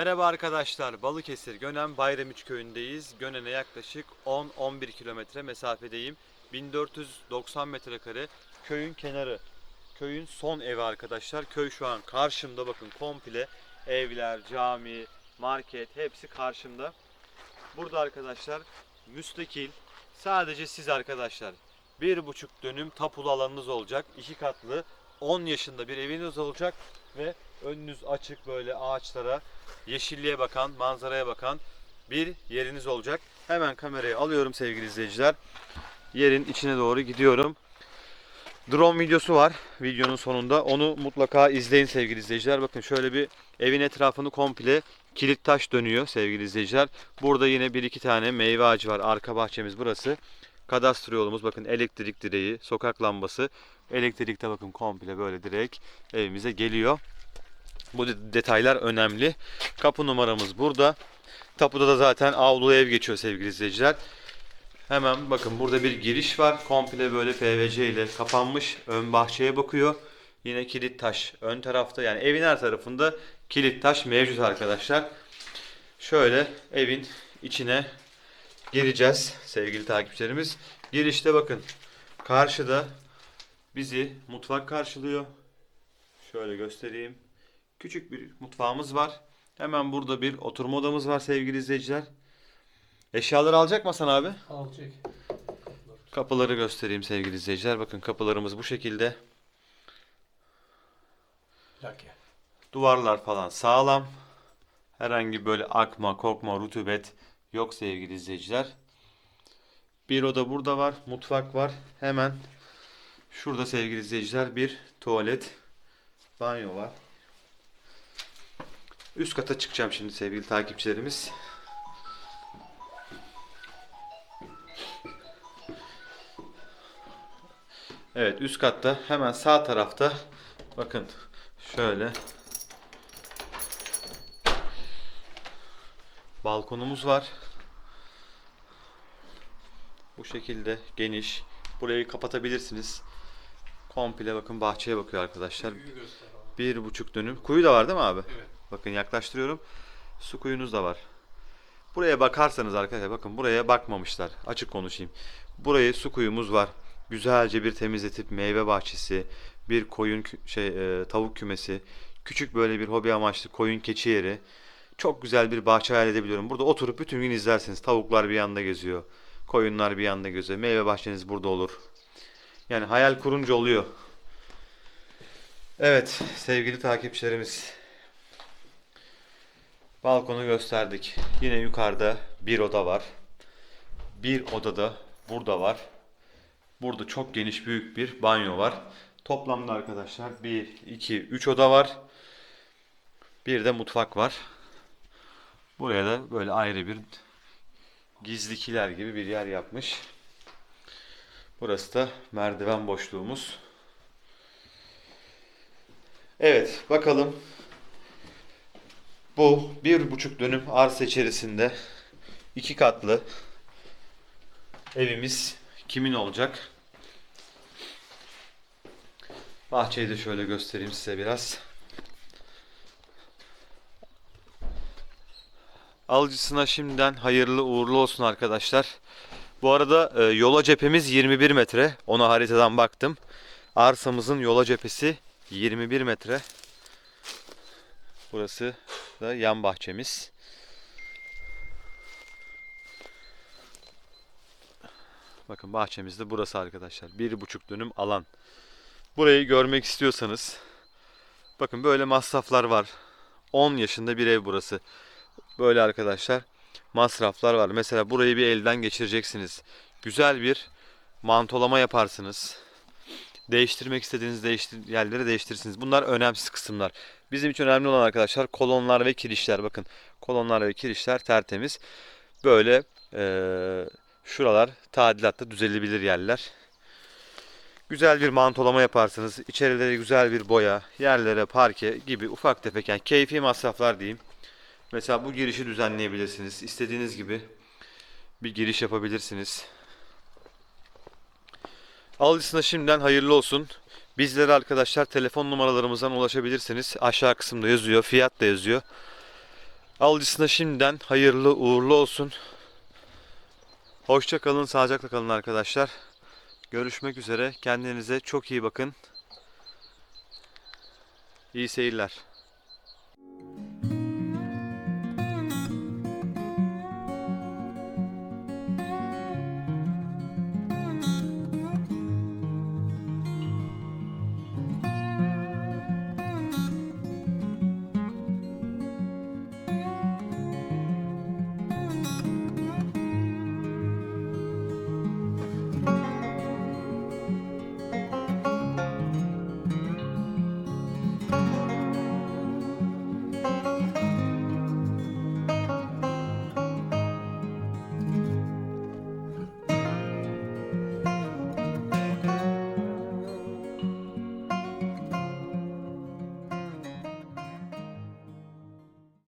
Merhaba arkadaşlar. Balıkesir Gönen Bayramiç köyündeyiz. Gönen'e yaklaşık 10-11 kilometre mesafedeyim. 1490 metrekare köyün kenarı. Köyün son evi arkadaşlar. Köy şu an karşımda bakın komple evler, cami, market hepsi karşımda. Burada arkadaşlar müstakil sadece siz arkadaşlar bir buçuk dönüm tapulu alanınız olacak. iki katlı 10 yaşında bir eviniz olacak ve önünüz açık böyle ağaçlara yeşilliğe bakan, manzaraya bakan bir yeriniz olacak. Hemen kamerayı alıyorum sevgili izleyiciler. Yerin içine doğru gidiyorum. Drone videosu var videonun sonunda. Onu mutlaka izleyin sevgili izleyiciler. Bakın şöyle bir evin etrafını komple kilit taş dönüyor sevgili izleyiciler. Burada yine bir iki tane meyve ağacı var. Arka bahçemiz burası. Kadastro yolumuz bakın elektrik direği, sokak lambası. Elektrikte bakın komple böyle direkt evimize geliyor. Bu de- detaylar önemli. Kapı numaramız burada. Tapuda da zaten avlu ev geçiyor sevgili izleyiciler. Hemen bakın burada bir giriş var. Komple böyle PVC ile kapanmış. Ön bahçeye bakıyor. Yine kilit taş ön tarafta. Yani evin her tarafında kilit taş mevcut arkadaşlar. Şöyle evin içine gireceğiz sevgili takipçilerimiz. Girişte bakın karşıda bizi mutfak karşılıyor. Şöyle göstereyim. Küçük bir mutfağımız var. Hemen burada bir oturma odamız var sevgili izleyiciler. Eşyaları alacak mı Hasan abi? Alacak. Kapıları göstereyim sevgili izleyiciler. Bakın kapılarımız bu şekilde. Laki. Duvarlar falan sağlam. Herhangi böyle akma, kokma, rutubet yok sevgili izleyiciler. Bir oda burada var. Mutfak var. Hemen şurada sevgili izleyiciler bir tuvalet, banyo var. Üst kata çıkacağım şimdi sevgili takipçilerimiz. Evet üst katta hemen sağ tarafta bakın şöyle balkonumuz var. Bu şekilde geniş. Burayı kapatabilirsiniz. Komple bakın bahçeye bakıyor arkadaşlar. Bir buçuk dönüm. Kuyu da var değil mi abi? Evet. Bakın yaklaştırıyorum. Su kuyunuz da var. Buraya bakarsanız arkadaşlar bakın buraya bakmamışlar. Açık konuşayım. Burayı su kuyumuz var. Güzelce bir temizletip meyve bahçesi, bir koyun şey e, tavuk kümesi, küçük böyle bir hobi amaçlı koyun keçi yeri. Çok güzel bir bahçe hayal edebiliyorum. Burada oturup bütün gün izlersiniz. Tavuklar bir yanda geziyor. Koyunlar bir yanda geziyor. Meyve bahçeniz burada olur. Yani hayal kurunca oluyor. Evet sevgili takipçilerimiz. Balkonu gösterdik. Yine yukarıda bir oda var. Bir odada burada var. Burada çok geniş büyük bir banyo var. Toplamda arkadaşlar 1, 2, 3 oda var. Bir de mutfak var. Buraya da böyle ayrı bir gizlikiler gibi bir yer yapmış. Burası da merdiven boşluğumuz. Evet bakalım bu bir buçuk dönüm arsa içerisinde iki katlı evimiz kimin olacak? Bahçeyi de şöyle göstereyim size biraz. Alıcısına şimdiden hayırlı uğurlu olsun arkadaşlar. Bu arada e, yola cephemiz 21 metre. Ona haritadan baktım. Arsamızın yola cephesi 21 metre. Burası da yan bahçemiz. Bakın bahçemiz de burası arkadaşlar. Bir buçuk dönüm alan. Burayı görmek istiyorsanız bakın böyle masraflar var. 10 yaşında bir ev burası. Böyle arkadaşlar masraflar var. Mesela burayı bir elden geçireceksiniz. Güzel bir mantolama yaparsınız. Değiştirmek istediğiniz değiştir yerleri değiştirirsiniz. Bunlar önemsiz kısımlar. Bizim için önemli olan arkadaşlar kolonlar ve kirişler. Bakın kolonlar ve kirişler tertemiz. Böyle eee, şuralar tadilatta düzelebilir yerler. Güzel bir mantolama yaparsınız. İçerileri güzel bir boya, yerlere parke gibi ufak tefek yani keyfi masraflar diyeyim. Mesela bu girişi düzenleyebilirsiniz. İstediğiniz gibi bir giriş yapabilirsiniz. Alıcısına şimdiden hayırlı olsun. Bizlere arkadaşlar telefon numaralarımızdan ulaşabilirsiniz. Aşağı kısımda yazıyor. Fiyat da yazıyor. Alıcısına şimdiden hayırlı uğurlu olsun. Hoşça kalın, sağlıcakla kalın arkadaşlar. Görüşmek üzere. Kendinize çok iyi bakın. İyi seyirler.